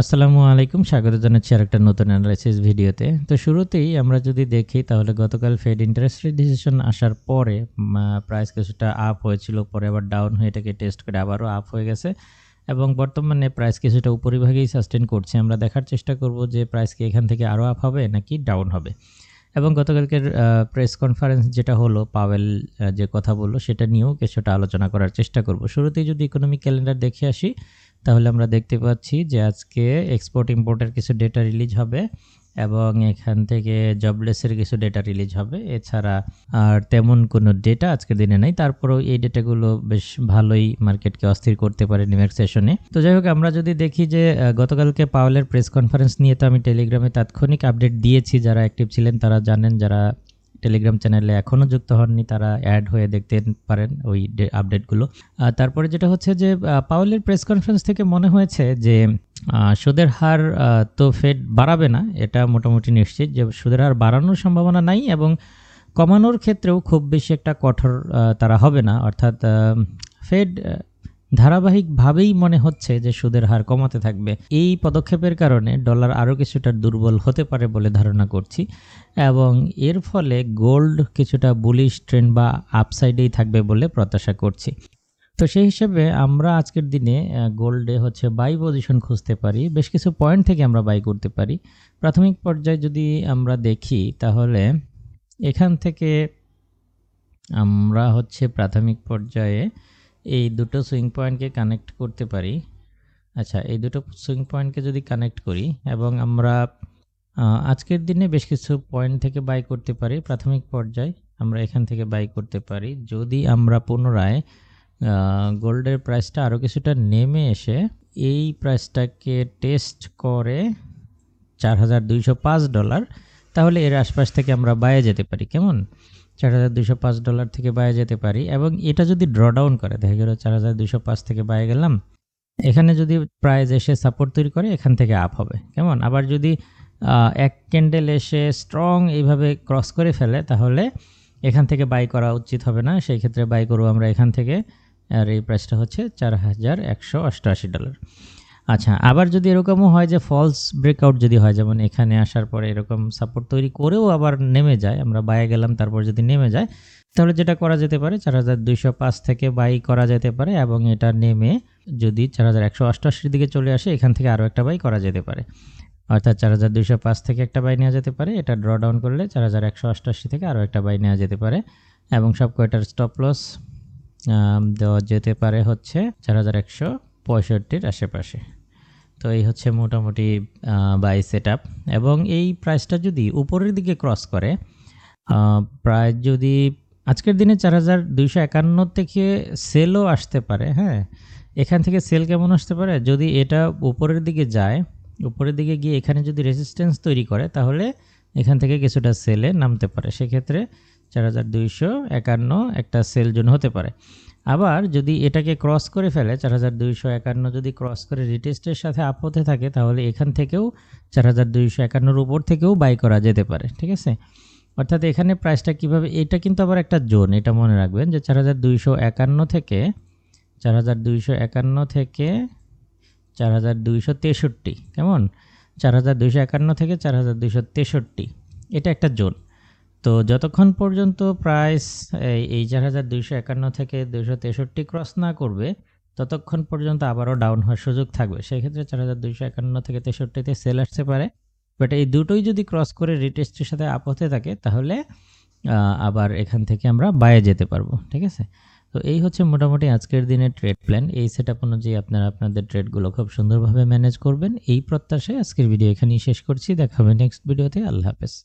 আসসালামু আলাইকুম, স্বাগত জানাচ্ছি আর একটা নতুন অ্যানালাইসিস ভিডিওতে। তো শুরুতেই আমরা যদি দেখি, তাহলে গতকাল ফেড ইন্টারেস্ট রেট ডিসিশন আসার পরে প্রাইস কিছুটা আপ হয়েছিল, পরে আবার ডাউন হয়ে এটাকে টেস্ট করে আবারও আপ হয়ে গেছে। এবং বর্তমানে প্রাইস কিছুটা উপরিভাগেই সাস্টেন করছে। আমরা দেখার চেষ্টা করব যে প্রাইস কি এখান থেকে আরও আপ হবে নাকি ডাউন হবে। এবং গতকালকের প্রেস কনফারেন্স যেটা হলো, পাওয়েল যে কথা বলল, সেটা নিয়েও কিছুটা আলোচনা করার চেষ্টা করব। শুরুতেই যদি ইকোনমিক ক্যালেন্ডার দেখে আসি, তাহলে আমরা দেখতে পাচ্ছি যে আজকে এক্সপোর্ট ইম্পোর্টের কিছু ডেটা রিলিজ হবে। এবং এখান থেকে জবলেসের কিছু ডেটা রিলিজ হবে। এছাড়া আর তেমন কোনো ডেটা আজকের দিনে নেই। তারপরেও এই ডেটাগুলো বেশ ভালোই মার্কেটকে অস্থির করতে পারে নিউইয়র্ক সেশনে তো যাই হোক, আমরা যদি দেখি যে গতকালকে পাওয়েলের প্রেস কনফারেন্স নিয়ে তো আমি টেলিগ্রামে তাৎক্ষণিক আপডেট দিয়েছি। যারা অ্যাক্টিভ ছিলেন, তারা জানেন, যারা টেলিগ্রাম চ্যানেলে এখনও যুক্ত হননি, তারা অ্যাড হয়ে দেখতে পারেন ওই আপডেটগুলো তারপরে যেটা হচ্ছে যে পাওয়েলের প্রেস কনফারেন্স থেকে মনে হয়েছে যে সুদের হার তো ফেড বাড়াবে না, এটা মোটামুটি নিশ্চিত যে, সুদের হার বাড়ানোর সম্ভাবনা নাই এবং কমানোর ক্ষেত্রেও খুব বেশি একটা কঠোর তারা হবে না। অর্থাৎ ফেড ধারাবাহিকভাবেই মনে হচ্ছে যে সুদের হার কমাতে থাকবে। এই পদক্ষেপের কারণে ডলার আরও কিছুটা দুর্বল হতে পারে বলে ধারণা করছি এবং এর ফলে গোল্ড কিছুটা বুলিশ ট্রেন্ড বা আপসাইডেই থাকবে বলে প্রত্যাশা করছি। তো সেই হিসেবে আমরা আজকের দিনে গোল্ডে হচ্ছে বাই পজিশন খুঁজতে পারি। বেশ কিছু পয়েন্ট থেকে আমরা বাই করতে পারি। প্রাথমিক পর্যায়ে যদি আমরা দেখি, তাহলে এখান থেকে আমরা হচ্ছে প্রাথমিক পর্যায়ে এই দুটো সুইং পয়েন্টকে কানেক্ট করতে পারি। আচ্ছা এই দুটো সুইং পয়েন্টকে যদি কানেক্ট করি এবং আমরা আজকের দিনে বেশ কিছু পয়েন্ট থেকে বাই করতে পারি, প্রাথমিক পর্যায়ে আমরা এখান থেকে বাই করতে পারি। যদি আমরা পুনরায় গোল্ডের প্রাইসটা আরও কিছুটা নেমে এসে এই প্রাইসটাকে টেস্ট করে চার হাজার দুইশো পাঁচ ডলার তাহলে এর আশপাশ থেকে আমরা বাইরে যেতে পারি। কেমন? চার হাজার দুশো পাঁচ ডলার থেকে বাইরে যেতে পারি এবং এটা যদি ড্র ডাউন করে, দেখা গেল চার হাজার দুশো পাঁচ থেকে বাইরে গেলাম, এখানে যদি প্রাইস এসে সাপোর্ট তৈরি করে, এখান থেকে আপ হবে। কেমন? আবার যদি এক ক্যান্ডেল এসে স্ট্রং এইভাবে ক্রস করে ফেলে, তাহলে এখান থেকে বাই করা উচিত হবে না। সেই ক্ষেত্রে বাই করব আমরা এখান থেকে, আর এই প্রাইসটা হচ্ছে চার হাজার একশো অষ্টআশি ডলার। আচ্ছা আবার যদি এরকমও হয় যে ফলস ব্রেকআউট যদি হয়, যেমন এখানে আসার পরে এরকম সাপোর্ট তৈরি করেও আবার নেমে যায়, আমরা বায়ে গেলাম, তারপর যদি নেমে যায়, তাহলে যেটা করা যেতে পারে, চার হাজার দুইশো পাঁচ থেকে বাই করা যেতে পারে এবং এটা নেমে যদি চার হাজার একশো অষ্টআশির দিকে চলে আসে, এখান থেকে আরও একটা বাই করা যেতে পারে। অর্থাৎ চার হাজার দুইশো পাঁচ থেকে একটা বাই নেওয়া যেতে পারে, এটা ড্র ডাউন করলে চার হাজার একশো অষ্টআশি থেকে আরও একটা বাই নেওয়া যেতে পারে এবং সব কয়টার স্টপ লস দেওয়া যেতে পারে হচ্ছে চার হাজার একশো পঁয়ষট্টির আশেপাশে। তো এই হচ্ছে মোটামুটি বাই সেট এবং এই প্রাইসটা যদি উপরের দিকে ক্রস করে প্রায় যদি আজকের দিনে চার হাজার দুইশো একান্ন থেকে সেলও আসতে পারে হ্যাঁ? এখান থেকে সেল কেমন আসতে পারে? যদি এটা উপরের দিকে যায়, উপরের দিকে গিয়ে এখানে যদি রেজিস্ট্যান্স তৈরি করে, তাহলে এখান থেকে কিছুটা সেলে নামতে পারে। সেক্ষেত্রে চার হাজার দুইশো একান্ন একটা সেল জোন হতে পারে। আবার যদি এটাকে ক্রস করে ফেলে, চার হাজার দুইশো একান্ন যদি ক্রস করে রিটেস্টের সাথে আপ হতে থাকে, তাহলে এখান থেকেও চার হাজার দুইশো একান্নর উপর থেকেও বাই করা যেতে পারে, ঠিক আছে? অর্থাৎ এখানে প্রাইসটা কীভাবে, এটা কিন্তু আবার একটা জোন এটা মনে রাখবেন যে চার হাজার দুইশো একান্ন থেকে, চার হাজার দুইশো একান্ন থেকে চার হাজার দুইশো তেষট্টি, কেমন? চার হাজার দুইশো একান্ন থেকে চার হাজার দুইশো তেষট্টি, এটা একটা জোন তো যতক্ষণ পর্যন্ত প্রাইস এই- চার হাজার দুইশো একান্ন থেকে দুইশো তেষট্টি ক্রস না করবে, ততক্ষণ পর্যন্ত আবারও ডাউন হওয়ার সুযোগ থাকবে। সেক্ষেত্রে চার হাজার দুইশো একান্ন থেকে তেষট্টিতে সেল আসতে পারে। বাট এই দুটোই যদি ক্রস করে রিটেস্টের সাথে আপ হতে থাকে, তাহলে আবার এখান থেকে আমরা বায়ে যেতে পারব, ঠিক আছে? তো এই হচ্ছে মোটামুটি আজকের দিনের ট্রেড প্ল্যান এই সেট আপ অনুযায়ী আপনারা আপনাদের ট্রেডগুলো খুব সুন্দরভাবে ম্যানেজ করবেন। এই প্রত্যাশায় আজকের ভিডিও এখানেই শেষ করছি। দেখা হবে নেক্সট ভিডিওতে আল্লাহ হাফেজ।